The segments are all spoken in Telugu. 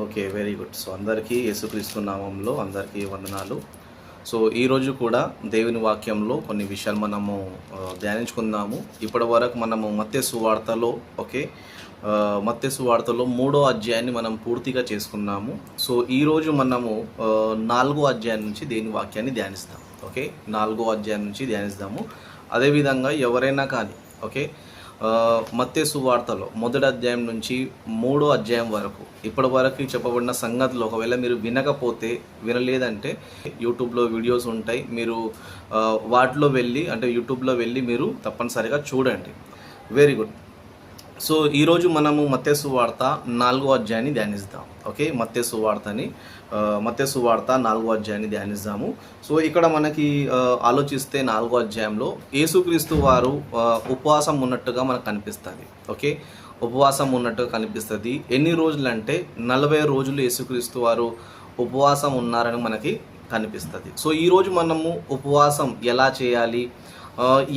ఓకే వెరీ గుడ్ సో అందరికీ యేసుక్రీస్తు నామంలో అందరికీ వందనాలు. సో ఈరోజు కూడా దేవుని వాక్యంలో కొన్ని విషయాలు మనము ధ్యానించుకున్నాము ధ్యానించుకుందాము. ఇప్పటి వరకు మనము మత్స్సు వార్తలో ఓకే మత్స్సు వార్తలో మూడో అధ్యాయాన్ని మనం పూర్తిగా చేసుకున్నాము. సో ఈరోజు మనము నాలుగో అధ్యాయం నుంచి దేవుని వాక్యాన్ని ధ్యానిస్తాం ఓకే నాలుగో అధ్యాయం నుంచి ధ్యానిస్తాము. అదేవిధంగా ఎవరైనా కానీ ఓకే మత్తేసు వార్తలో మొదటి అధ్యాయం నుంచి మూడో అధ్యాయం వరకు ఇప్పటి వరకు చెప్పబడిన సంగతులు ఒకవేళ మీరు వినకపోతే వినలేదంటే యూట్యూబ్లో వీడియోస్ ఉంటాయి. మీరు వాటిలో వెళ్ళి అంటే యూట్యూబ్లో వెళ్ళి మీరు తప్పనిసరిగా చూడండి. వెరీ గుడ్ సో ఈరోజు మనము మత్తేసు వార్త నాలుగో అధ్యాయాన్ని ధ్యానిస్తాం. ఓకే మత్తేసు వార్తని మత్స్సు వార్త నాలుగో అధ్యాయాన్ని ధ్యానిస్తాము సో ఇక్కడ మనకి ఆలోచిస్తే నాలుగో అధ్యాయంలో యేసుక్రీస్తు వారు ఉపవాసం ఉన్నట్టుగా మనకు కనిపిస్తుంది. ఓకే? ఉపవాసం ఉన్నట్టుగా కనిపిస్తుంది. ఎన్ని రోజులు అంటే నలభై రోజులు యేసుక్రీస్తు వారు ఉపవాసం ఉన్నారని మనకి కనిపిస్తుంది. సో ఈరోజు మనము ఉపవాసం ఎలా చేయాలి?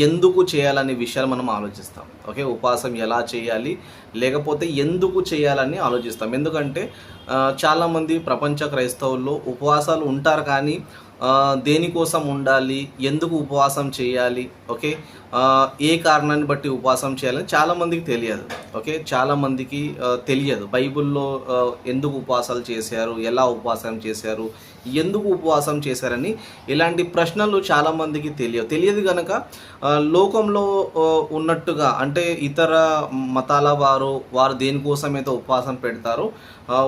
ఎందుకు చేయాలనే విషయాలు మనం ఆలోచిస్తాం. ఓకే ఉపవాసం ఎలా చేయాలి లేకపోతే ఎందుకు చేయాలని ఆలోచిస్తాం. ఎందుకంటే చాలామంది ప్రపంచ క్రైస్తవుల్లో ఉపవాసాలు ఉంటారు కానీ దేనికోసం ఉండాలి ఎందుకు ఉపవాసం చేయాలి ఓకే ఏ కారణాన్ని బట్టి ఉపవాసం చేయాలని చాలామందికి తెలియదు. ఓకే చాలామందికి తెలియదు. బైబిల్లో ఎందుకు ఉపవాసాలు చేశారు ఎలా ఉపవాసం చేశారు ఎందుకు ఉపవాసం చేశారని ఇలాంటి ప్రశ్నలు చాలామందికి తెలియదు తెలియదు కనుక లోకంలో ఉన్నట్టుగా అంటే ఇతర మతాల వారు వారు దేనికోసమైతే ఉపవాసం పెడతారో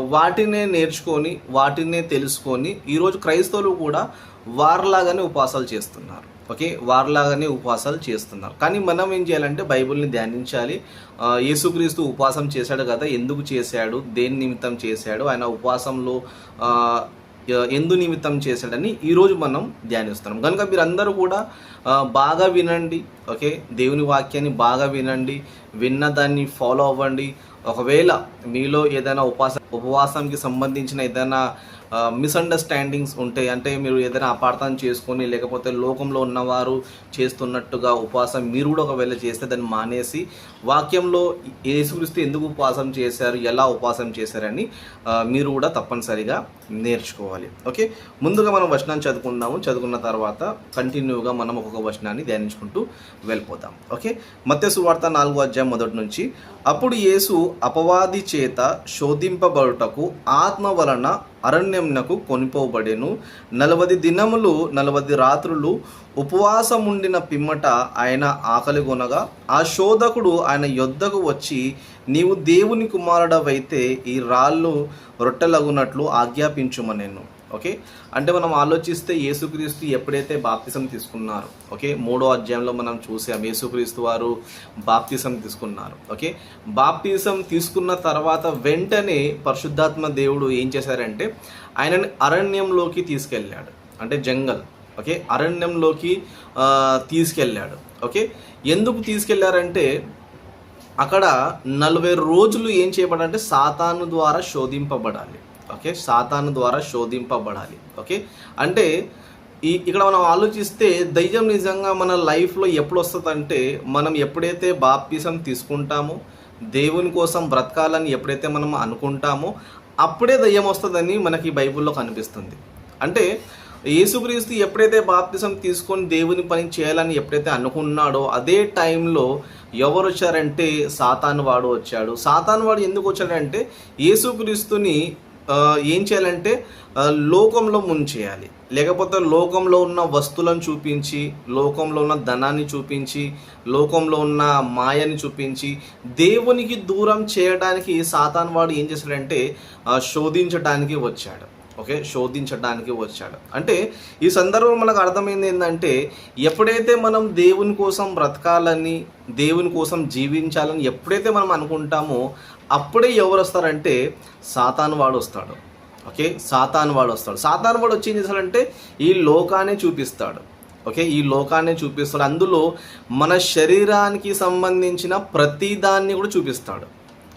వాటినే నేర్చుకొని వాటినే తెలుసుకొని ఈరోజు క్రైస్తవులు కూడా వారిలాగానే ఉపవాసాలు చేస్తున్నారు. ఓకే? వారిలాగానే ఉపవాసాలు చేస్తున్నారు. కానీ మనం ఏం చేయాలంటే బైబిల్ని ధ్యానించాలి. యేసుక్రీస్తు ఉపవాసం చేశాడు కదా ఎందుకు చేశాడు దేని నిమిత్తం చేశాడు ఆయన ఉపవాసంలో ఎందు నిమిత్తం చేశాడని ఈరోజు మనం ధ్యానిస్తున్నాం. కనుక మీరందరూ కూడా బాగా వినండి ఓకే? దేవుని వాక్యాన్ని బాగా వినండి విన్న దాన్ని ఫాలో అవ్వండి. ఒకవేళ మీలో ఏదైనా ఉపాస ఉపవాసంకి సంబంధించిన ఏదైనా మిస్అండర్స్టాండింగ్స్ ఉంటాయి. అంటే మీరు ఏదైనా అపార్థం చేసుకొని లేకపోతే లోకంలో ఉన్నవారు చేస్తున్నట్టుగా ఉపవాసం మీరు కూడా ఒకవేళ చేస్తే దాన్ని మానేసి వాక్యంలో యేసుక్రీస్తు ఎందుకు ఉపవాసం చేశారు ఎలా ఉపవాసం చేశారని మీరు కూడా తప్పనిసరిగా నేర్చుకోవాలి. ఓకే? ముందుగా మనం వచనాన్ని చదువుకుందాము. చదువుకున్న తర్వాత కంటిన్యూగా మనం ఒక్కొక్క వచనాన్ని ధ్యానించుకుంటూ వెళ్ళిపోతాం. ఓకే? మత్స్య సువార్త నాలుగో అధ్యాయం మొదటి నుంచి. అప్పుడు యేసు అపవాది చేత శోధింపబడుటకు ఆత్మ వలన అరణ్యంనకు కొనిపోబడెను. నలవది దినములు నలవది రాత్రులు ఉపవాసముండిన పిమ్మట ఆయన ఆకలి కొనగా ఆ శోధకుడు ఆయన యొద్దకు వచ్చి నీవు దేవుని కుమారుడవైతే ఈ రాళ్ళు రొట్టెలగునట్లు ఆజ్ఞాపించుమనెను. ఓకే? అంటే మనం ఆలోచిస్తే యేసుక్రీస్తు ఎప్పుడైతే బాప్తిసం తీసుకున్నారు ఓకే? మూడో అధ్యాయంలో మనం చూసాం యేసుక్రీస్తు వారు బాప్తిసం తీసుకున్నారు ఓకే? బాప్తిసం తీసుకున్న తర్వాత వెంటనే పరిశుద్ధాత్మ దేవుడు ఏం చేశారంటే ఆయనని అరణ్యంలోకి తీసుకెళ్ళాడు. అంటే జంగల్ ఓకే? అరణ్యంలోకి తీసుకెళ్ళాడు ఓకే? ఎందుకు తీసుకెళ్ళారంటే అక్కడ నలభై రోజులు ఏం చేయబడాలంటే సాతాను ద్వారా శోధింపబడాలి. ఓకే? సాతాను ద్వారా శోధింపబడాలి. ఓకే? అంటే ఈ ఇక్కడ మనం ఆలోచిస్తే దయ్యం నిజంగా మన లైఫ్లో ఎప్పుడు వస్తుందంటే మనం ఎప్పుడైతే బాప్తిసం తీసుకుంటామో దేవుని కోసం బ్రతకాలని ఎప్పుడైతే మనం అనుకుంటామో అప్పుడే దయ్యం వస్తుందని మనకి బైబిల్లో కనిపిస్తుంది. అంటే యేసుక్రీస్తు ఎప్పుడైతే బాప్తిసం తీసుకొని దేవుని పని చేయాలని ఎప్పుడైతే అనుకున్నాడో అదే టైంలో ఎవరు వచ్చారంటే సాతాను వాడు వచ్చాడు. సాతాను వాడు ఎందుకు వచ్చాడంటే యేసుక్రీస్తుని ఏం చేయాలంటే లోకంలో ముంచేయాలి. లేకపోతే లోకంలో ఉన్న వస్తువులను చూపించి లోకంలో ఉన్న ధనాన్ని చూపించి లోకంలో ఉన్న మాయని చూపించి దేవునికి దూరం చేయడానికి సాతాన్ వాడు ఏం చేశాడంటే శోధించడానికి వచ్చాడు. ఓకే? శోధించడానికి వచ్చాడు. అంటే ఈ సందర్భం మనకు అర్థమైంది ఏంటంటే ఎప్పుడైతే మనం దేవుని కోసం బ్రతకాలని దేవుని కోసం జీవించాలని ఎప్పుడైతే మనం అనుకుంటామో అప్పుడే ఎవరు వస్తారంటే సాతాన్ వాడు వస్తాడు. ఓకే? సాతాన్ వాడు వస్తాడు. సాతాన్ వాడు వచ్చి ఏం చేస్తాడంటే ఈ లోకాన్ని చూపిస్తాడు. ఓకే? ఈ లోకాన్ని చూపిస్తాడు. అందులో మన శరీరానికి సంబంధించిన ప్రతిదాన్ని కూడా చూపిస్తాడు.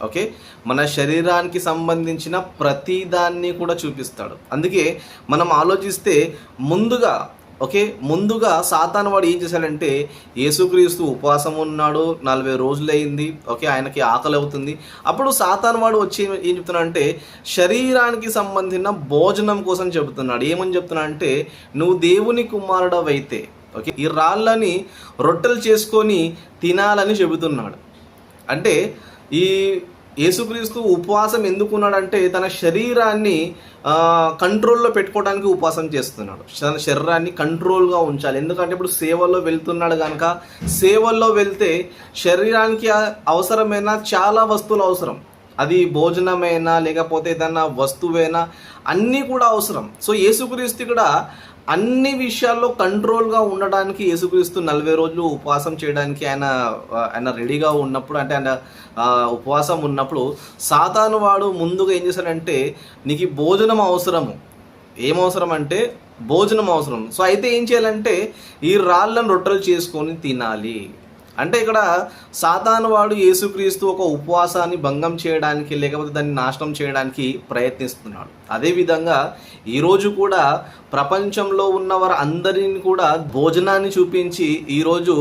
ఓకే? మన శరీరానికి సంబంధించిన ప్రతిదాన్ని కూడా చూపిస్తాడు. అందుకే మనం ఆలోచిస్తే ముందుగా ఓకే? ముందుగా సాతాన్ వాడు ఏం చేశాడంటే యేసుక్రీస్తు ఉపవాసం ఉన్నాడు నలభై రోజులు అయింది ఓకే? ఆయనకి ఆకలి అవుతుంది. అప్పుడు సాతాన్ వాడు వచ్చి ఏం చెప్తున్నాడంటే శరీరానికి సంబంధించిన భోజనం కోసం చెబుతున్నాడు. ఏమని చెప్తున్నా అంటే నువ్వు దేవుని కుమారుడవైతే ఓకే? ఈ రాళ్ళని రొట్టెలు చేసుకొని తినాలని చెబుతున్నాడు. అంటే ఈ యేసుక్రీస్తు ఉపవాసం ఎందుకున్నాడంటే తన శరీరాన్ని కంట్రోల్లో పెట్టుకోవడానికి ఉపవాసం చేస్తున్నాడు. తన శరీరాన్ని కంట్రోల్గా ఉంచాలి. ఎందుకంటే ఇప్పుడు సేవల్లో వెళ్తున్నాడు కనుక సేవల్లో వెళ్తే శరీరానికి అవసరమైన చాలా వస్తువులు అవసరం. అది భోజనమైనా లేకపోతే ఏదైనా వస్తువైనా అన్నీ కూడా అవసరం. సో యేసుక్రీస్తు కూడా అన్ని విషయాల్లో కంట్రోల్గా ఉండడానికి యేసుక్రీస్తు నలభై రోజులు ఉపవాసం చేయడానికి ఆయన ఆయన రెడీగా ఉన్నప్పుడు అంటే ఆయన ఉపవాసం ఉన్నప్పుడు సాతాను వాడు ముందుగా ఏం చేశాడంటే నీకు భోజనం అవసరము. ఏం అవసరం అంటే భోజనం అవసరం. సో అయితే ఏం చేయాలంటే ఈ రాళ్ళను రొట్టెలు చేసుకొని తినాలి. అంటే ఇక్కడ సాతాను వాడు యేసుక్రీస్తు ఒక ఉపవాసాన్ని భంగం చేయడానికి లేకపోతే దాన్ని నాశనం చేయడానికి ప్రయత్నిస్తున్నాడు. అదేవిధంగా ఈరోజు కూడా ప్రపంచంలో ఉన్న వారు అందరిని కూడా భోజనాన్ని చూపించి ఈరోజు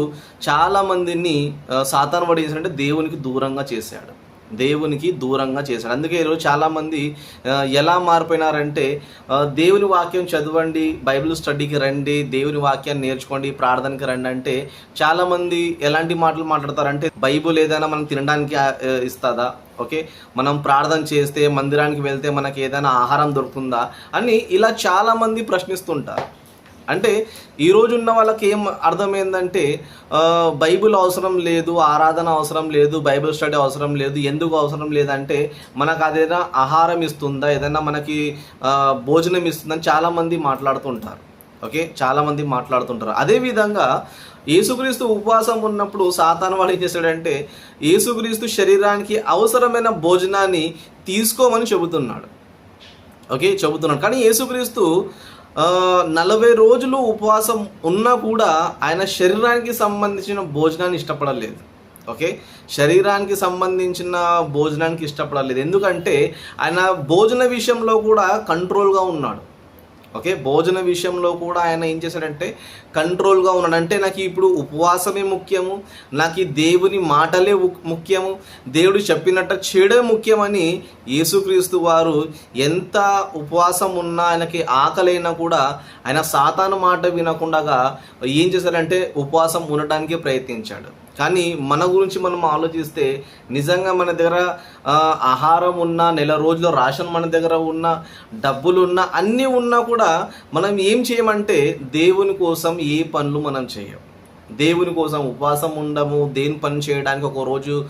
చాలా మందిని సాతాను వాడు చేశాడంటే దేవునికి దూరంగా చేశాడు. దేవునికి దూరంగా చేశాడు అందుకే ఈరోజు చాలామంది ఎలా మారిపోయినారంటే దేవుని వాక్యం చదవండి బైబిల్ స్టడీకి రండి దేవుని వాక్యాన్ని నేర్చుకోండి ప్రార్థనకి రండి అంటే చాలామంది ఎలాంటి మాటలు మాట్లాడతారంటే బైబుల్ ఏదైనా మనం తినడానికి ఇస్తుందా? ఓకే? మనం ప్రార్థన చేస్తే మందిరానికి వెళ్తే మనకి ఏదైనా ఆహారం దొరుకుతుందా? అని ఇలా చాలామంది ప్రశ్నిస్తుంటారు. అంటే ఈరోజు ఉన్న వాళ్ళకి ఏం అర్థమైందంటే బైబిల్ అవసరం లేదు ఆరాధన అవసరం లేదు బైబిల్ స్టడీ అవసరం లేదు ఎందుకు అవసరం లేదంటే మనకు అదేదైనా ఆహారం ఇస్తుందా ఏదైనా మనకి భోజనం ఇస్తుందని చాలామంది మాట్లాడుతుంటారు. ఓకే? చాలామంది మాట్లాడుతుంటారు. అదేవిధంగా యేసుక్రీస్తు ఉపవాసం ఉన్నప్పుడు సాతాను వాడు ఏం చేశాడంటే యేసుక్రీస్తు శరీరానికి అవసరమైన భోజనాన్ని తీసుకోమని చెబుతున్నాడు. ఓకే? చెబుతున్నాడు. కానీ యేసుక్రీస్తు నలభై రోజులు ఉపవాసం ఉన్నా కూడా ఆయన శరీరానికి సంబంధించిన భోజనాన్ని ఇష్టపడలేదు. ఓకే? శరీరానికి సంబంధించిన భోజనానికి ఇష్టపడలేదు. ఎందుకంటే ఆయన భోజన విషయంలో కూడా కంట్రోల్గా ఉన్నాడు. ఓకే? భోజన విషయంలో కూడా ఆయన ఏం చేశాడంటే కంట్రోల్గా ఉన్నాడు. అంటే నాకు ఇప్పుడు ఉపవాసమే ముఖ్యము నాకు ఈ దేవుని మాటలే ముఖ్యము దేవుడు చెప్పినట్టు చెడే ముఖ్యమని యేసుక్రీస్తు వారు ఎంత ఉపవాసం ఉన్నా ఆయనకి ఆకలైనా కూడా ఆయన సాతాను మాట వినకుండా ఏం చేశాడంటే ఉపవాసం ఉండటానికి ప్రయత్నించాడు. కానీ మన గురించి మనం ఆలోచిస్తే నిజంగా మన దగ్గర ఆహారం ఉన్నా నెల రోజులు రాషన్ మన దగ్గర ఉన్నా డబ్బులు ఉన్నా అన్నీ ఉన్నా కూడా మనం ఏం చేయమంటే దేవుని కోసం ఏ పనులు మనం చేయం. దేవుని కోసం ఉపవాసం ఉండము దేని పని చేయడానికి ఒక రోజు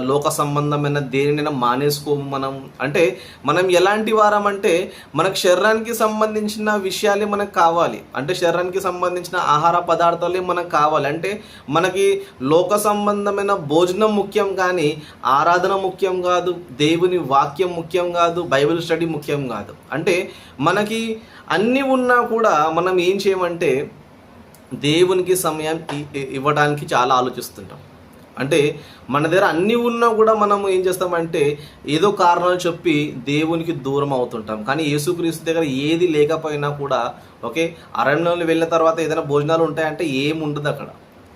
లోక సంబంధమైన దేనినైనా మానేసుకోము మనం. అంటే మనం ఎలాంటి వారం అంటే మనకు శరీరానికి సంబంధించిన విషయాలే మనకు కావాలి. అంటే శరీరానికి సంబంధించిన ఆహార పదార్థాలే మనకు కావాలి. అంటే మనకి లోక సంబంధమైన భోజనం ముఖ్యం కానీ ఆరాధన ముఖ్యం కాదు దేవుని వాక్యం ముఖ్యం కాదు బైబిల్ స్టడీ ముఖ్యం కాదు. అంటే మనకి అన్నీ ఉన్నా కూడా మనం ఏం చేయమంటే దేవునికి సమయం ఇవ్వడానికి చాలా ఆలోచిస్తుంటాం. అంటే మన దగ్గర అన్నీ ఉన్నా కూడా మనం ఏం చేస్తామంటే ఏదో కారణాలు చెప్పి దేవునికి దూరం అవుతుంటాం. కానీ యేసుక్రీస్తు దగ్గర ఏది లేకపోయినా కూడా ఓకే అరణ్యంలో వెళ్ళిన తర్వాత ఏదైనా భోజనాలు ఉంటాయంటే ఏముండదు అక్కడ.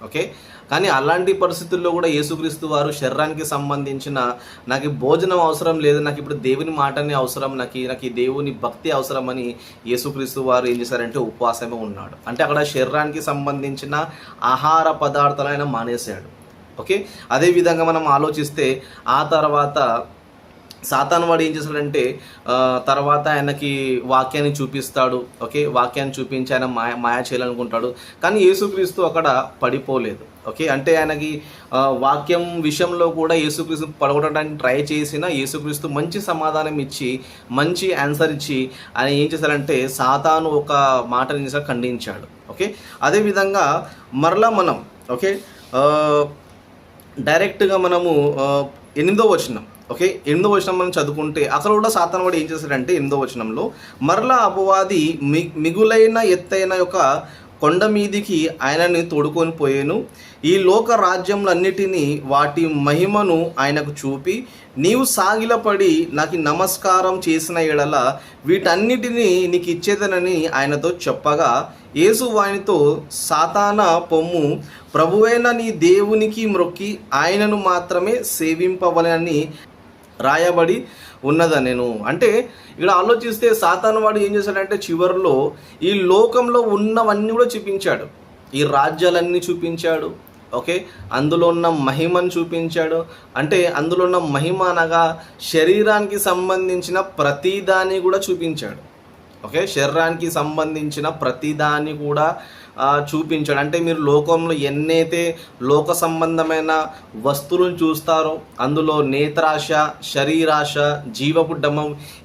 ఓకే కానీ అలాంటి పరిస్థితుల్లో కూడా యేసుక్రీస్తు వారు శరీరానికి సంబంధించిన నాకు భోజనం అవసరం లేదు నాకు ఇప్పుడు దేవుని మాటని అవసరం నాకు ఈ- నాకు ఈ దేవుని భక్తి అవసరం అని యేసుక్రీస్తు వారు ఏం చేశారంటే ఉపవాసమే ఉన్నాడు. అంటే అక్కడ శరీరానికి సంబంధించిన ఆహార పదార్థాలు ఆయన మానేశాడు. ఓకే? అదేవిధంగా మనం ఆలోచిస్తే ఆ తర్వాత సాతాను వాడు ఏం చేస్తాడంటే తర్వాత ఆయనకి వాక్యాన్ని చూపిస్తాడు ఓకే? వాక్యాన్ని చూపించి ఆయన మాయ మాయ చేయాలనుకుంటాడు. కానీ యేసుక్రీస్తు అక్కడ పడిపోలేదు ఓకే? అంటే ఆయనకి వాక్యం విషయంలో కూడా యేసుక్రీస్తు పడగొట్టడానికి ట్రై చేసిన యేసుక్రీస్తు మంచి సమాధానం ఇచ్చి మంచి ఆన్సర్ ఇచ్చి ఆయన ఏం చేశారంటే సాతాను ఒక మాటని చేశాడు ఖండించాడు ఓకే? అదేవిధంగా మరలా మనం ఓకే? డైరెక్ట్గా మనము ఎనిమిదో వచనం ఓకే? ఎనిమిదో వచనం మనం చదువుకుంటే అక్కడ కూడా సాతాను వాడు ఏం చేశాడంటే ఎనిమిదో వచనంలో మరలా అపవాది మి మిగులైన ఎత్తైన యొక్క కొండ మీదికి ఆయనని తోడుకొని పోయాను. ఈ లోక రాజ్యములన్నిటినీ వాటి మహిమను ఆయనకు చూపి నీవు సాగిలపడి నాకు నమస్కారం చేసిన ఎడల వీటన్నిటినీ నీకు ఇచ్చేదనని ఆయనతో చెప్పగా యేసు వానితో సాతాన పొమ్ము ప్రభువైన నీ దేవునికి మ్రొక్కి ఆయనను మాత్రమే సేవింపవలని రాయబడి ఉన్నదా నేను. అంటే ఇక్కడ ఆలోచిస్తే సాతాను వాడు ఏం చేశాడంటే చివరిలో ఈ లోకంలో ఉన్నవన్నీ కూడా చూపించాడు. ఈ రాజ్యాలన్నీ చూపించాడు. ఓకే? అందులో ఉన్న మహిమను చూపించాడు. అంటే అందులో ఉన్న మహిమ అనగా శరీరానికి సంబంధించిన ప్రతిదాన్ని కూడా చూపించాడు. ఓకే? శరీరానికి సంబంధించిన ప్రతిదాన్ని కూడా చూపించాడు. అంటే మీరు లోకంలో ఎన్నైతే లోక సంబంధమైన వస్తువులను చూస్తారో అందులో నేత్రాశ శరీరాశ జీవపు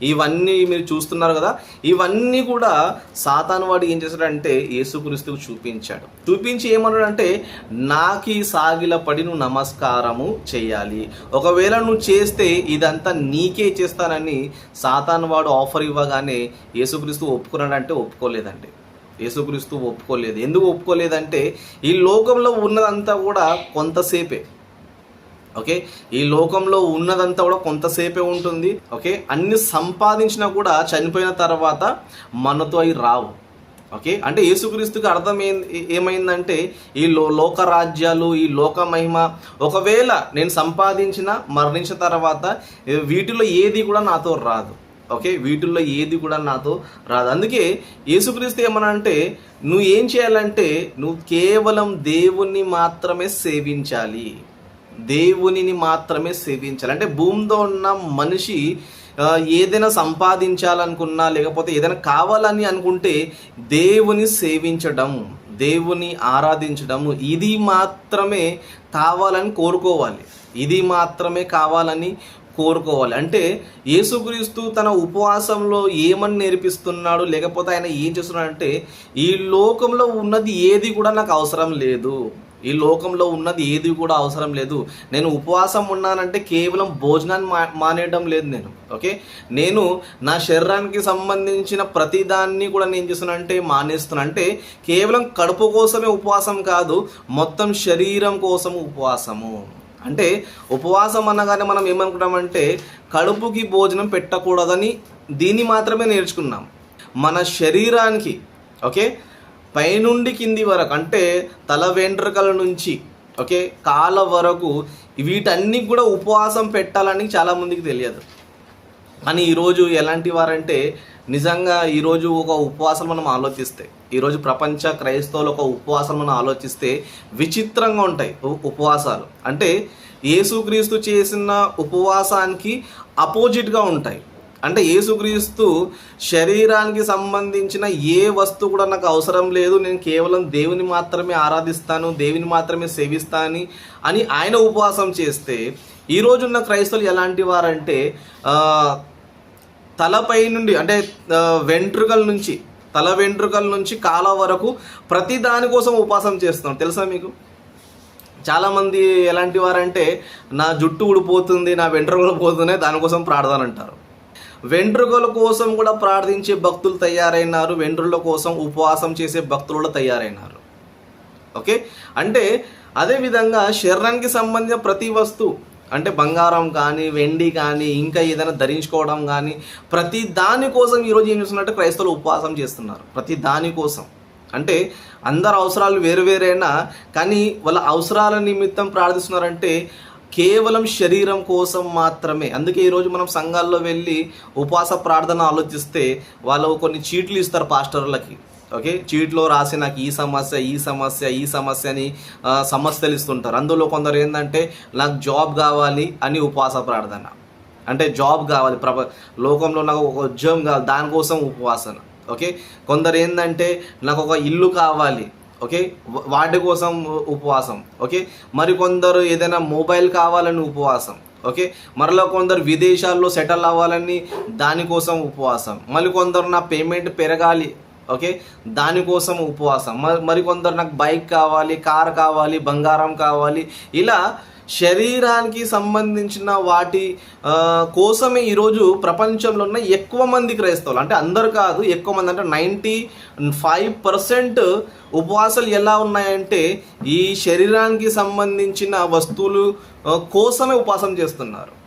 ఇవన్నీ మీరు చూస్తున్నారు కదా ఇవన్నీ కూడా సాతాను వాడు ఏం చేశాడంటే యేసుక్రీస్తుకు చూపించాడు. చూపించి ఏమన్నాడంటే నాకి సాగిల పడి నువ్వు నమస్కారము చేయాలి. ఒకవేళ నువ్వు చేస్తే ఇదంతా నీకే చేస్తానని సాతాను వాడు ఆఫర్ ఇవ్వగానే యేసుక్రీస్తు ఒప్పుకున్నాడంటే ఒప్పుకోలేదండి. యేసుక్రీస్తు ఒప్పుకోలేదు. ఎందుకు ఒప్పుకోలేదంటే ఈ లోకంలో ఉన్నదంతా కూడా కొంతసేపే. ఓకే? ఈ లోకంలో ఉన్నదంతా కూడా కొంతసేపే ఉంటుంది. ఓకే? అన్ని సంపాదించినా కూడా చనిపోయిన తర్వాత మనతో అవి రావు. ఓకే? అంటే యేసుక్రీస్తుకి అర్థం ఏమైందంటే ఈ లో లోక రాజ్యాలు ఈ లోక మహిమ ఒకవేళ నేను సంపాదించిన మరణించిన తర్వాత వీటిలో ఏది కూడా నాతో రాదు. ఓకే? వీటిల్లో ఏది కూడా నాతో రాదు. అందుకే యేసుక్రీస్తు ఏమన్నా అంటే నువ్వు ఏం చేయాలంటే నువ్వు కేవలం దేవుణ్ణి మాత్రమే సేవించాలి. దేవునిని మాత్రమే సేవించాలి. అంటే భూమిలో ఉన్న మనిషి ఏదైనా సంపాదించాలనుకున్నా లేకపోతే ఏదైనా కావాలని అనుకుంటే దేవుని సేవించడం దేవుని ఆరాధించడం ఇది మాత్రమే కావాలని కోరుకోవాలి. ఇది మాత్రమే కావాలని కోరుకోవాలి. అంటే యేసుక్రీస్తు తన ఉపవాసంలో ఏమని నేర్పిస్తున్నాడు? లేకపోతే ఆయన ఏం చేస్తున్నాడు అంటే ఈ లోకంలో ఉన్నది ఏది కూడా నాకు అవసరం లేదు. ఈ లోకంలో ఉన్నది ఏది కూడా అవసరం లేదు. నేను ఉపవాసం ఉన్నానంటే కేవలం భోజనాన్ని మా మానేయడం లేదు నేను. ఓకే? నేను నా శరీరానికి సంబంధించిన ప్రతిదాన్ని కూడా నేను చేస్తున్నా అంటే మానేస్తున్నా. అంటే కేవలం కడుపు కోసమే ఉపవాసం కాదు మొత్తం శరీరం కోసం ఉపవాసము. అంటే ఉపవాసం అనగానే మనం ఏమనుకుంటామంటే కడుపుకి భోజనం పెట్టకూడదని దీన్ని మాత్రమే నేర్చుకున్నాం. మన శరీరానికి ఓకే? పైనుండి కింది వరకు అంటే తల వెంట్రుకల నుంచి ఓకే? కాళ్ళ వరకు వీటన్ని కూడా ఉపవాసం పెట్టాలని చాలామందికి తెలియదు. కానీ ఈరోజు ఎలాంటి వారంటే నిజంగా ఈరోజు ఒక ఉపవాసం మనం ఆలోచిస్తే ఈరోజు ప్రపంచ క్రైస్తవులు ఒక ఉపవాసం మనం ఆలోచిస్తే విచిత్రంగా ఉంటాయి ఉపవాసాలు. అంటే యేసుక్రీస్తు చేసిన ఉపవాసానికి అపోజిట్గా ఉంటాయి. అంటే యేసుక్రీస్తు శరీరానికి సంబంధించిన ఏ వస్తువు కూడా నాకు అవసరం లేదు నేను కేవలం దేవుని మాత్రమే ఆరాధిస్తాను దేవుని మాత్రమే సేవిస్తాను అని ఆయన ఉపవాసం చేస్తే ఈ రోజున్న క్రైస్తవులు ఎలాంటి వారంటే తలపై నుండి అంటే వెంట్రుకల నుంచి తల వెంట్రుకల నుంచి కాల వరకు ప్రతి దానికోసం ఉపాసన ఉపవాసం చేస్తున్నాం. తెలుసా మీకు? చాలామంది ఎలాంటి వారంటే నా జుట్టు ఊడిపోతుంది నా వెంట్రుకలు పోతున్నాయి దానికోసం ప్రార్థన అంటారు. వెంట్రుకల కోసం కూడా ప్రార్థించే భక్తులు తయారైనారు వెంట్రుల కోసం ఉపవాసం చేసే భక్తులు కూడా తయారైనారు. ఓకే? అంటే అదేవిధంగా శరీరానికి సంబంధించిన ప్రతి వస్తువు అంటే బంగారం కానీ వెండి కానీ ఇంకా ఏదైనా ధరించుకోవడం కానీ ప్రతి దాని కోసం ఈరోజు ఏం చేస్తున్నట్టు క్రైస్తవులు ఉపవాసం చేస్తున్నారు. ప్రతి దాని కోసం. అంటే అందరు అవసరాలు వేరు వేరైనా కానీ వాళ్ళ అవసరాల నిమిత్తం ప్రార్థిస్తున్నారంటే కేవలం శరీరం కోసం మాత్రమే. అందుకే ఈరోజు మనం సంఘాల్లో వెళ్ళి ఉపవాస ప్రార్థన ఆలోచిస్తే వాళ్ళు కొన్ని చీట్లు ఇస్తారు పాస్టర్లకి. ఓకే? చీట్లో రాసి నాకు ఈ సమస్య ఈ సమస్య ఈ సమస్య అని సమస్యలు ఇస్తుంటారు అందులో కొందరు ఏంటంటే నాకు జాబ్ కావాలి అని ఉపవాస ప్రార్థన. అంటే జాబ్ కావాలి ప్రప లోకంలో నాకు ఒక ఉద్యోగం కావాలి దానికోసం ఉపవాసన. ఓకే? కొందరు ఏంటంటే నాకు ఒక ఇల్లు కావాలి ఓకే? వాటి కోసం ఉపవాసం ఓకే? మరి కొందరు ఏదైనా మొబైల్ కావాలని ఉపవాసం ఓకే? మరలా కొందరు విదేశాల్లో సెటిల్ అవ్వాలని దానికోసం ఉపవాసం. మళ్ళీ కొందరు నా పేమెంట్ పెరగాలి ఓకే? దానికోసం ఉపవాసం. మరి మరికొందరు నాకు బైక్ కావాలి కార్ కావాలి బంగారం కావాలి. ఇలా శరీరానికి సంబంధించిన వాటి కోసమే ఈరోజు ప్రపంచంలో ఉన్న ఎక్కువ మంది క్రైస్తవులు. అంటే అందరు కాదు ఎక్కువ మంది అంటే నైంటీ ఫైవ్ పర్సెంట్ ఉపవాసాలు ఎలా ఉన్నాయంటే ఈ శరీరానికి సంబంధించిన వస్తువులు కోసమే ఉపవాసం చేస్తున్నారు.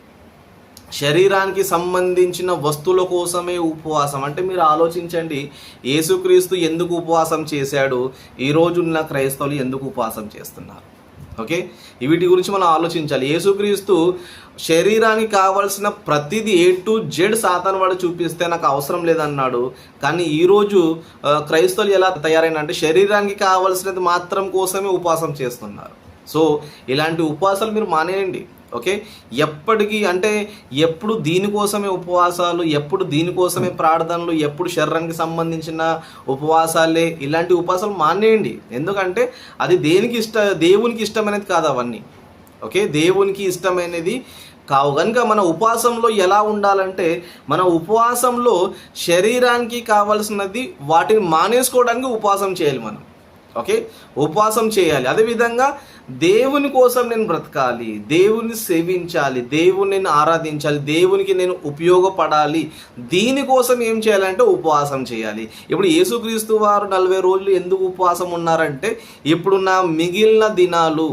శరీరానికి సంబంధించిన వస్తువుల కోసమే ఉపవాసం. అంటే మీరు ఆలోచించండి యేసుక్రీస్తు ఎందుకు ఉపవాసం చేశాడు? ఈ క్రైస్తవులు ఎందుకు ఉపవాసం చేస్తున్నారు? ఓకే? వీటి గురించి మనం ఆలోచించాలి. యేసుక్రీస్తు శరీరానికి కావాల్సిన ప్రతిదీ ఏ టు జెడ్ సాతాన్ వాడు చూపిస్తే నాకు అవసరం లేదన్నాడు. కానీ ఈరోజు క్రైస్తవులు ఎలా తయారైన అంటే శరీరానికి కావాల్సినది మాత్రం కోసమే ఉపవాసం చేస్తున్నారు. సో ఇలాంటి ఉపవాసాలు మీరు మానేయండి. ఓకే? ఎప్పటికీ అంటే ఎప్పుడు దీనికోసమే ఉపవాసాలు ఎప్పుడు దీనికోసమే ప్రార్థనలు ఎప్పుడు శరీరానికి సంబంధించిన ఉపవాసాలే ఇలాంటి ఉపవాసాలు మానేయండి. ఎందుకంటే అది దేనికి ఇష్ట దేవునికి ఇష్టమైనది కాదు అవన్నీ. ఓకే? దేవునికి ఇష్టమైనది కావు. కనుక మన ఉపవాసంలో ఎలా ఉండాలంటే మన ఉపవాసంలో శరీరానికి కావాల్సినది వాటిని మానేసుకోవడానికి ఉపవాసం చేయాలి మనం. ఓకే? ఉపవాసం చేయాలి. అదేవిధంగా దేవుని కోసం నేను బ్రతకాలి దేవుని సేవించాలి దేవుని నేను ఆరాధించాలి దేవునికి నేను ఉపయోగపడాలి. దీనికోసం ఏం చేయాలంటే ఉపవాసం చేయాలి. ఇప్పుడు యేసుక్రీస్తు వారు నలభై రోజులు ఎందుకు ఉపవాసం ఉన్నారంటే ఇప్పుడు నా మిగిలిన దినాలు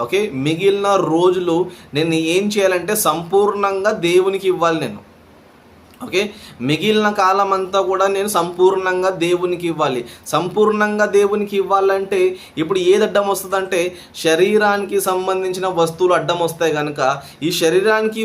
ఓకే? మిగిలిన రోజులు నేను ఏం చేయాలంటే సంపూర్ణంగా దేవునికి ఇవ్వాలి నేను. ఓకే మిగిలిన కాలం అంతా కూడా నేను సంపూర్ణంగా దేవునికి ఇవ్వాలి. సంపూర్ణంగా దేవునికి ఇవ్వాలంటే ఇప్పుడు ఏది అడ్డం వస్తుందంటే శరీరానికి సంబంధించిన వస్తువులు అడ్డం వస్తాయి కనుక ఈ శరీరానికి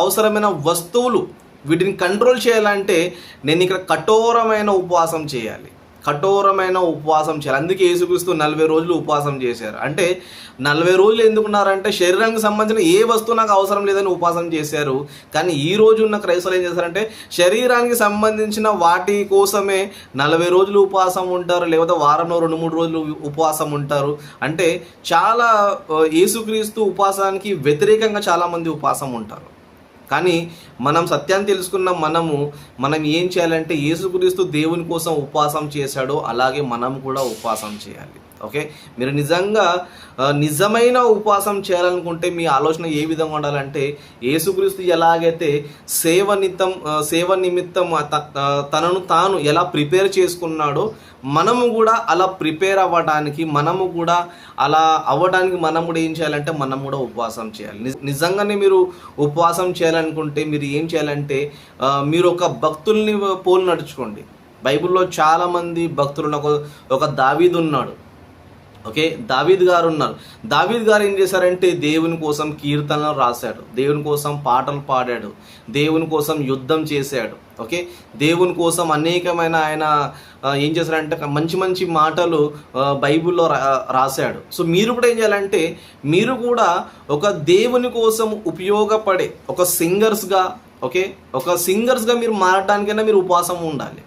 అవసరమైన వస్తువులు వీటిని కంట్రోల్ చేయాలంటే నేను ఇక్కడ కఠోరమైన ఉపవాసం చేయాలి. కఠోరమైన ఉపవాసం చేయాలి. అందుకే యేసుక్రీస్తు నలభై రోజులు ఉపవాసం చేశారు. అంటే నలభై రోజులు ఎందుకున్నారంటే శరీరానికి సంబంధించిన ఏ వస్తువు నాకు అవసరం లేదని ఉపవాసం చేశారు. కానీ ఈ రోజు ఉన్న క్రైస్తవులు ఏం చేశారంటే శరీరానికి సంబంధించిన వాటి కోసమే నలభై రోజులు ఉపవాసం ఉంటారు. లేకపోతే వారంలో రెండు మూడు రోజులు ఉపవాసం ఉంటారు. అంటే చాలా ఏసుక్రీస్తు యేసుక్రీస్తు ఉపవాసానికి వ్యతిరేకంగా చాలామంది ఉపవాసం ఉంటారు. కానీ మనం సత్యాన్ని తెలుసుకున్న మనము మనం ఏం చేయాలంటే యేసుక్రీస్తు దేవుని కోసం ఉపవాసం చేశాడో అలాగే మనం కూడా ఉపవాసం చేయాలి. ఓకే? మీరు నిజంగా నిజమైన ఉపవాసం చేయాలనుకుంటే మీ ఆలోచన ఏ విధంగా ఉండాలంటే యేసుక్రీస్తు ఎలాగైతే సేవ నిమిత్తం సేవ నిమిత్తం త- తనను తాను ఎలా ప్రిపేర్ చేసుకున్నాడో మనము కూడా అలా ప్రిపేర్ అవ్వడానికి మనము కూడా అలా అవ్వడానికి మనం కూడా ఏం చేయాలంటే మనం కూడా ఉపవాసం చేయాలి. నిజంగానే మీరు ఉపవాసం చేయాలనుకుంటే మీరు ఏం చేయాలంటే మీరు ఒక భక్తుల్ని పోలు నడుచుకోండి. బైబిల్లో చాలామంది భక్తులు ఒక ఒక దావీదు ఉన్నాడు. ఓకే? దావీద్ గారు ఉన్నారు. దావీద్ గారు ఏం చేశారంటే దేవుని కోసం కీర్తనలు రాశాడు. దేవుని కోసం పాటలు పాడాడు. దేవుని కోసం యుద్ధం చేశాడు. ఓకే? దేవుని కోసం అనేకమైన ఆయన ఏం చేశారంటే మంచి మంచి మాటలు బైబిల్లో రా- రాశాడు. సో మీరు కూడా ఏం చేయాలంటే మీరు కూడా ఒక దేవుని కోసం ఉపయోగపడే ఒక సింగర్స్గా ఓకే? ఒక సింగర్స్గా మీరు మారడానికైనా మీరు ఉపవాసం ఉండాలి.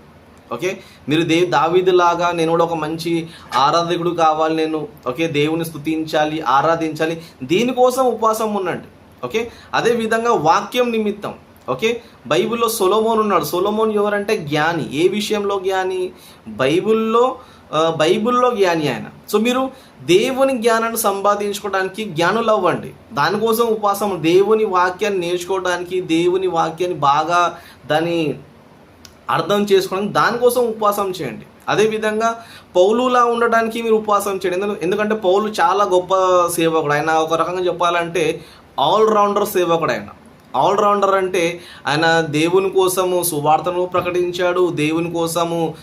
ఓకే? మీరు దేవ్ దావీదులాగా నేను కూడా ఒక మంచి ఆరాధకుడు కావాలి నేను ఓకే? దేవుని స్థుతించాలి ఆరాధించాలి. దీనికోసం ఉపవాసం ఉండండి. ఓకే? అదే విధంగా వాక్యం నిమిత్తం. ఓకే? బైబిల్లో సొలోమోన్ ఉన్నాడు. సొలోమోన్ ఎవరంటే జ్ఞాని. ఏ విషయంలో జ్ఞాని? బైబిల్లో బైబిల్లో జ్ఞాని ఆయన. సో మీరు దేవుని జ్ఞానాన్ని సంపాదించుకోవడానికి జ్ఞానులు అవ్వండి దానికోసం ఉపాసం దేవుని వాక్యాన్ని నేర్చుకోవడానికి దేవుని వాక్యాన్ని బాగా దాని అర్థం చేసుకోవడానికి దానికోసం ఉపవాసం చేయండి. అదేవిధంగా పౌలులా ఉండడానికి మీరు ఉపవాసం చేయండి. ఎందుకంటే పౌలు చాలా గొప్ప సేవకుడు. ఆయన ఒక రకంగా చెప్పాలంటే ఆల్రౌండర్ సేవకుడు ఆయన. ఆల్రౌండర్ అంటే ఆయన దేవుని కోసము సువార్తను ప్రకటించాడు దేవుని కోసము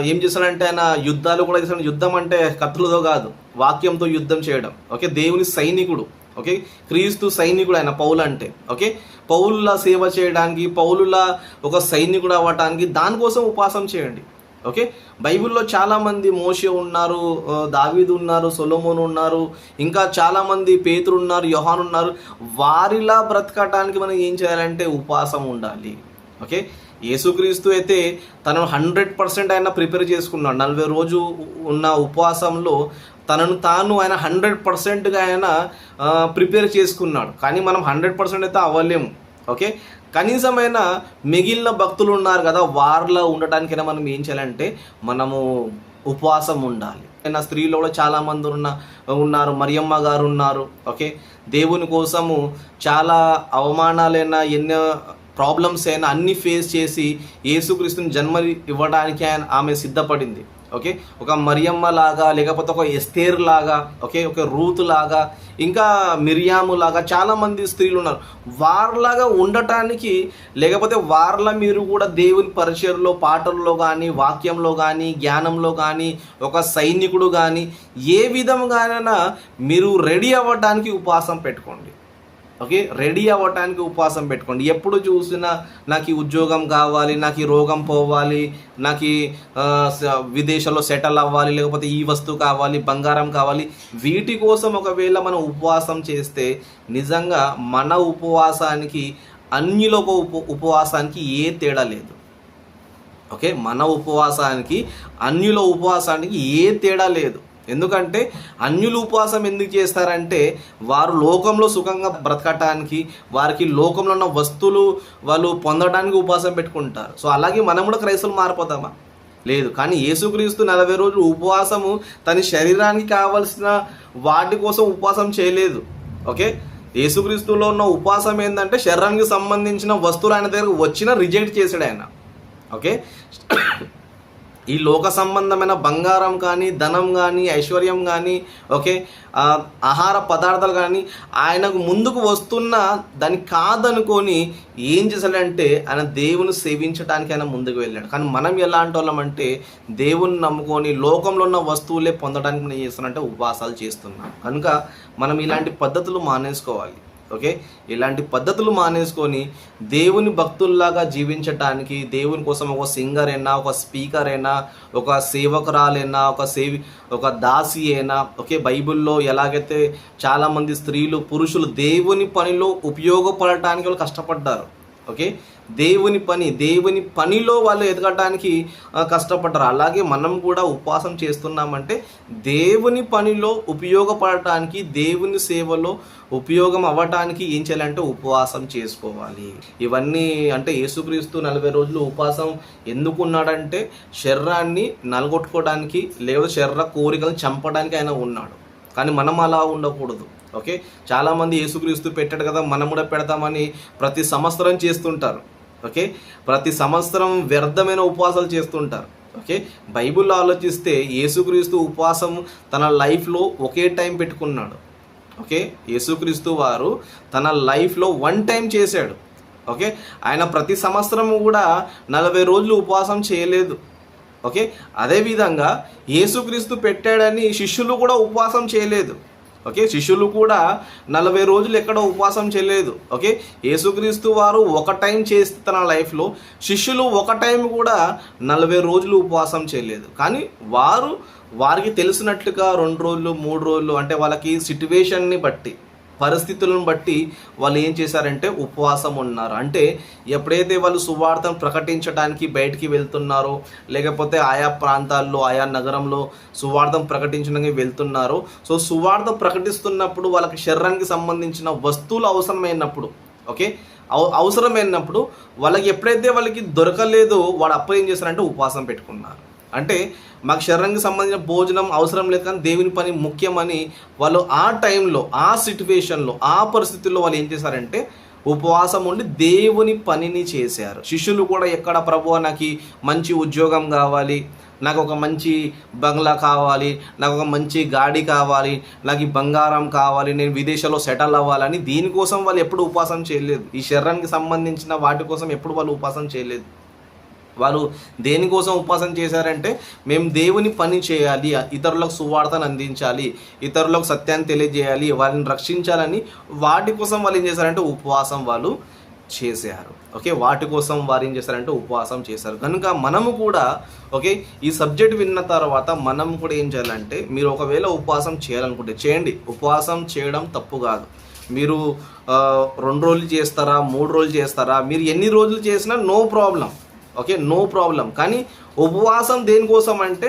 ఏం చేశాడంటే ఆయన యుద్ధాలు కూడా చేశాడు. యుద్ధం అంటే కత్తులతో కాదు వాక్యంతో యుద్ధం చేయడం. ఓకే? దేవుని సైనికుడు. ఓకే? క్రీస్తు సైనికుడు ఆయన పౌలు అంటే. ఓకే? పౌలులా సేవ చేయడానికి పౌలులా ఒక సైనికుడు అవ్వటానికి దానికోసం ఉపాసం చేయండి. ఓకే? బైబిల్లో చాలామంది మోషే ఉన్నారు దావీదు ఉన్నారు సొలోమోన్ ఉన్నారు ఇంకా చాలామంది పేతురు ఉన్నారు యోహాన్ ఉన్నారు. వారిలా బ్రతకటానికి మనం ఏం చేయాలంటే ఉపవాసం ఉండాలి. ఓకే? యేసుక్రీస్తు అయితే తనను హండ్రెడ్ పర్సెంట్ ఆయన ప్రిపేర్ చేసుకున్నాడు. నలభై రోజు ఉన్న ఉపవాసంలో తనను తాను ఆయన హండ్రెడ్ పర్సెంట్గా ఆయన ప్రిపేర్ చేసుకున్నాడు. కానీ మనం హండ్రెడ్ పర్సెంట్ అయితే అవ్వలేము. ఓకే? కనీసమైన మిగిలిన భక్తులు ఉన్నారు కదా వారిలో ఉండటానికైనా మనం ఏం చేయాలంటే మనము ఉపవాసం ఉండాలి. నా స్త్రీలో కూడా చాలామంది ఉన్న ఉన్నారు మరియమ్మ గారు ఉన్నారు ఓకే? దేవుని కోసము చాలా అవమానాలైనా ఎన్నో ప్రాబ్లమ్స్ అయినా అన్ని ఫేస్ చేసి యేసుక్రీస్తుని జన్మ ఇవ్వడానికి ఆయన ఆమె సిద్ధపడింది. ఓకే? ఒక మరియమ్మ లాగా లేకపోతే ఒక ఎస్తేర్ లాగా ఓకే? ఒక రూత్ లాగా ఇంకా మిరియాము లాగా చాలామంది స్త్రీలు ఉన్నారు. వారిలాగా ఉండటానికి లేకపోతే వారిలా మీరు కూడా దేవుని పరిచయంలో పాటల్లో కానీ వాక్యంలో కానీ జ్ఞానంలో కానీ ఒక సైనికుడు కానీ ఏ విధంగానైనా మీరు రెడీ అవ్వడానికి ఉపవాసం పెట్టుకోండి. ఓకే? రెడీ అవ్వటానికి ఉపవాసం పెట్టుకోండి. ఎప్పుడు చూసినా నాకు ఈ ఉద్యోగం కావాలి నాకు ఈ రోగం పోవాలి నాకు ఈ, విదేశాల్లో సెటిల్ అవ్వాలి లేకపోతే ఈ వస్తువు కావాలి బంగారం కావాలి. వీటి కోసం ఒకవేళ మనం ఉపవాసం చేస్తే నిజంగా మన ఉపవాసానికి అన్యుల ఉప ఉపవాసానికి ఏ తేడా లేదు. ఓకే? మన ఉపవాసానికి అన్యుల ఉపవాసానికి ఏ తేడా లేదు. ఎందుకంటే అన్యులు ఉపవాసం ఎందుకు చేస్తారంటే వారు లోకంలో సుఖంగా బ్రతకటానికి వారికి లోకంలో ఉన్న వస్తువులు వాళ్ళు పొందడానికి ఉపవాసం పెట్టుకుంటారు. సో అలాగే మనం కూడా క్రైస్తవులు మారిపోతామా? లేదు. కానీ యేసుక్రీస్తు నలభై రోజులు ఉపవాసము తన శరీరానికి కావలసిన వాటి కోసం ఉపవాసం చేయలేదు. ఓకే? యేసుక్రీస్తులో ఉన్న ఉపవాసం ఏంటంటే శరీరానికి సంబంధించిన వస్తువులు ఆయన దగ్గరకు వచ్చినా రిజెక్ట్ చేశాడు ఆయన. ఓకే? ఈ లోక సంబంధమైన బంగారం కానీ ధనం కానీ ఐశ్వర్యం కానీ ఓకే ఆహార పదార్థాలు కానీ ఆయనకు ముందుకు వస్తున్న దాన్ని కాదనుకొని ఏం చేశాడంటే ఆయన దేవుని సేవించడానికి ఆయన ముందుకు వెళ్ళాడు. కానీ మనం ఎలాంటి వాళ్ళం అంటే దేవుని నమ్ముకొని లోకంలో ఉన్న వస్తువులే పొందడానికి మనం ఏం చేస్తున్నామంటే ఉపవాసాలు చేస్తున్నాం. కనుక మనం ఇలాంటి పద్ధతులు మానేసుకోవాలి. ఓకే? ఇలాంటి పద్ధతులు మానేసుకొని దేవుని భక్తుల్లాగా జీవించటానికి దేవుని కోసం ఒక సింగర్ అయినా ఒక స్పీకర్ అయినా ఒక సేవకురాలైనా ఒక సేవి ఒక దాసి అయినా ఓకే? బైబిల్లో ఎలాగైతే చాలామంది స్త్రీలు పురుషులు దేవుని పనిలో ఉపయోగపడటానికి వాళ్ళు కష్టపడ్డారు ఓకే? దేవుని పని దేవుని పనిలో వాళ్ళు ఎదగడానికి కష్టపడ్డారు. అలాగే మనం కూడా ఉపవాసం చేస్తున్నామంటే దేవుని పనిలో ఉపయోగపడటానికి దేవుని సేవలో ఉపయోగం అవ్వటానికి ఏం చేయాలంటే ఉపవాసం చేసుకోవాలి. ఇవన్నీ అంటే యేసుక్రీస్తు నలభై రోజులు ఉపవాసం ఎందుకు ఉన్నాడంటే శరీరాన్ని నలగొట్టుకోవడానికి లేదా శరీర కోరికలను చంపడానికి ఆయన ఉన్నాడు. కానీ మనం అలా ఉండకూడదు. ఓకే? చాలామంది యేసుక్రీస్తు పెట్టాడు కదా మనం కూడా పెడతామని ప్రతి సంవత్సరం చేస్తుంటారు. ఓకే? ప్రతి సంవత్సరం వ్యర్థమైన ఉపవాసాలు చేస్తుంటారు. ఓకే? బైబిల్లో ఆలోచిస్తే యేసుక్రీస్తు ఉపవాసం తన లైఫ్లో ఒకే టైం పెట్టుకున్నాడు. ఓకే? యేసుక్రీస్తు వారు తన లైఫ్లో వన్ టైం చేశాడు. ఓకే? ఆయన ప్రతి సంవత్సరం కూడా నలభై రోజులు ఉపవాసం చేయలేదు. ఓకే? అదేవిధంగా యేసుక్రీస్తు పెట్టాడని శిష్యులు కూడా ఉపవాసం చేయలేదు. ఓకే? శిష్యులు కూడా నలభై రోజులు ఎక్కడ ఉపవాసం చేయలేదు ఓకే? యేసుక్రీస్తు వారు ఒక టైం చేస్తే తన లైఫ్లో శిష్యులు ఒక టైం కూడా నలభై రోజులు ఉపవాసం చేయలేదు. కానీ వారు వారికి తెలిసినట్లుగా రెండు రోజులు మూడు రోజులు అంటే వాళ్ళకి సిట్యువేషన్ని బట్టి పరిస్థితులను బట్టి వాళ్ళు ఏం చేశారంటే ఉపవాసం ఉన్నారు. అంటే ఎప్పుడైతే వాళ్ళు సువార్తను ప్రకటించడానికి బయటికి వెళ్తున్నారో లేకపోతే ఆయా ప్రాంతాల్లో ఆయా నగరంలో సువార్థం ప్రకటించడానికి వెళ్తున్నారో సో సువార్థం ప్రకటిస్తున్నప్పుడు వాళ్ళకి శరీరానికి సంబంధించిన వస్తువులు అవసరమైనప్పుడు ఓకే? అవ- అవసరమైనప్పుడు వాళ్ళకి ఎప్పుడైతే వాళ్ళకి దొరకలేదో వాడు అప్పుడు ఏం చేశారంటే ఉపవాసం పెట్టుకున్నారు. అంటే మాకు శరీరానికి సంబంధించిన భోజనం అవసరం లేదు కానీ దేవుని పని ముఖ్యమని వాళ్ళు ఆ టైంలో ఆ సిట్యువేషన్లో ఆ పరిస్థితుల్లో వాళ్ళు ఏం చేశారంటే ఉపవాసం ఉండి దేవుని పనిని చేశారు. శిష్యులు కూడా ఎక్కడ ప్రభు నాకు మంచి ఉద్యోగం కావాలి నాకు ఒక మంచి బంగ్లా కావాలి నాకు ఒక మంచి గాడి కావాలి నాకు బంగారం కావాలి నేను విదేశాల్లో సెటిల్ అవ్వాలని దీనికోసం వాళ్ళు ఎప్పుడు ఉపవాసం చేయలేదు. ఈ శరీరానికి సంబంధించిన వాటి కోసం ఎప్పుడు వాళ్ళు ఉపవాసం చేయలేదు. వాళ్ళు దేనికోసం ఉపవాసం చేశారంటే మేము దేవుని పని చేయాలి ఇతరులకు సువార్తను అందించాలి ఇతరులకు సత్యాన్ని తెలియజేయాలి వారిని రక్షించాలని వాటి కోసం వాళ్ళు ఏం చేశారంటే ఉపవాసం వాళ్ళు చేశారు. ఓకే? వాటి కోసం వారు ఏం చేశారంటే ఉపవాసం చేశారు. కనుక మనము కూడా ఓకే? ఈ సబ్జెక్ట్ విన్న తర్వాత మనం కూడా ఏం చేయాలంటే మీరు ఒకవేళ ఉపవాసం చేయాలనుకుంటే చేయండి. ఉపవాసం చేయడం తప్పు కాదు. మీరు రెండు రోజులు చేస్తారా మూడు రోజులు చేస్తారా మీరు ఎన్ని రోజులు చేసినా no problem. Okay no problem. కానీ ఉపవాసం దేనికోసం అంటే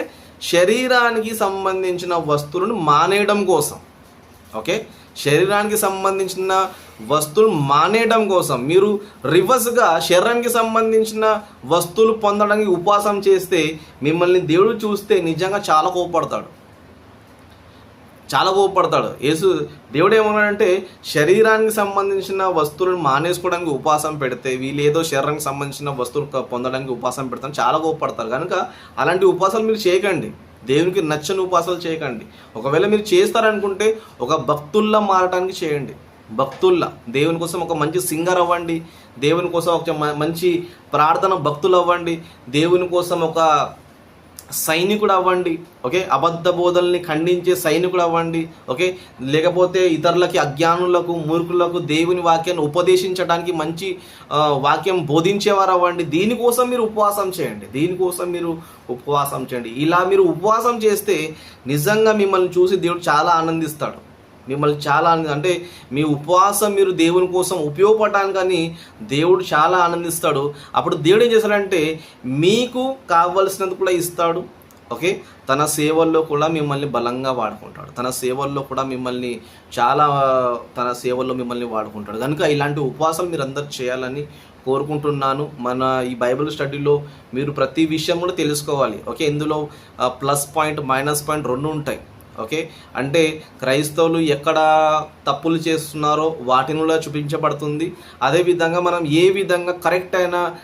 శరీరానికి సంబంధించిన వస్తువులను మానేయడం కోసం. ఓకే శరీరానికి సంబంధించిన వస్తువులు మానేయడం కోసం. మీరు రివర్స్గా శరీరానికి సంబంధించిన వస్తువులు పొందడానికి ఉపవాసం చేస్తే మిమ్మల్ని దేవుడు చూస్తే నిజంగా చాలా కోపడతాడు. చాలా కోపడతాడు యేసు దేవుడు ఏమన్నాడంటే శరీరానికి సంబంధించిన వస్తువులను మానేసుకోవడానికి ఉపవాసం పెడితే వీళ్ళు ఏదో శరీరానికి సంబంధించిన వస్తువులు పొందడానికి ఉపాసం పెడతాను చాలా కోపడతారు కనుక అలాంటి ఉపాసాలు మీరు చేయకండి. దేవునికి నచ్చని ఉపాసాలు చేయకండి. ఒకవేళ మీరు చేస్తారనుకుంటే ఒక భక్తుల్లా మారటానికి చేయండి. భక్తుల్లా. దేవుని కోసం ఒక మంచి సింగర్ అవ్వండి. దేవుని కోసం ఒక మ- మంచి ప్రార్థన భక్తులు అవ్వండి దేవుని కోసం ఒక సైనికుడు అవ్వండి ఓకే? అబద్ధ బోధల్ని ఖండించే సైనికుడు అవ్వండి ఓకే? లేకపోతే ఇతరులకి అజ్ఞానులకు మూర్ఖులకు దేవుని వాక్యాన్ని ఉపదేశించడానికి మంచి వాక్యం బోధించేవారు అవ్వండి దీనికోసం మీరు ఉపవాసం చేయండి. దీనికోసం మీరు ఉపవాసం చేయండి. ఇలా మీరు ఉపవాసం చేస్తే నిజంగా మిమ్మల్ని చూసి దేవుడు చాలా ఆనందిస్తాడు. మిమ్మల్ని చాలా అంటే మీ ఉపవాసం మీరు దేవుని కోసం ఉపయోగపడటానికని దేవుడు చాలా ఆనందిస్తాడు. అప్పుడు దేవుడు ఏం చేస్తాడంటే మీకు కావలసినది కూడా ఇస్తాడు. ఓకే? తన సేవల్లో కూడా మిమ్మల్ని బలంగా వాడుకుంటాడు. తన సేవల్లో కూడా మిమ్మల్ని చాలా తన సేవల్లో మిమ్మల్ని వాడుకుంటాడు. కనుక ఇలాంటి ఉపవాసాలు మీరు అందరు చేయాలని కోరుకుంటున్నాను. మన ఈ బైబిల్ స్టడీలో మీరు ప్రతి విషయం కూడా తెలుసుకోవాలి. ఓకే? ఇందులో ప్లస్ పాయింట్ మైనస్ పాయింట్ రెండు ఉంటాయి. ఓకే? అంటే క్రైస్తవులు ఎక్కడ తప్పులు చేస్తున్నారో వాటిని కూడా చూపించబడుతుంది అదేవిధంగా మనం ఏ విధంగా కరెక్ట్ అయిన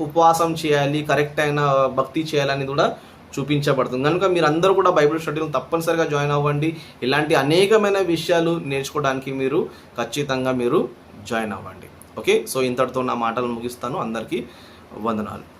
ఉపవాసం చేయాలి కరెక్ట్ అయిన భక్తి చేయాలని కూడా చూపించబడుతుంది. కనుక మీరు అందరూ కూడా బైబిల్ స్టడీలు తప్పనిసరిగా జాయిన్ అవ్వండి. ఇలాంటి అనేకమైన విషయాలు నేర్చుకోవడానికి మీరు ఖచ్చితంగా మీరు జాయిన్ అవ్వండి. ఓకే? సో ఇంతటితో నా మాటలు ముగిస్తాను. అందరికీ వందనాలు.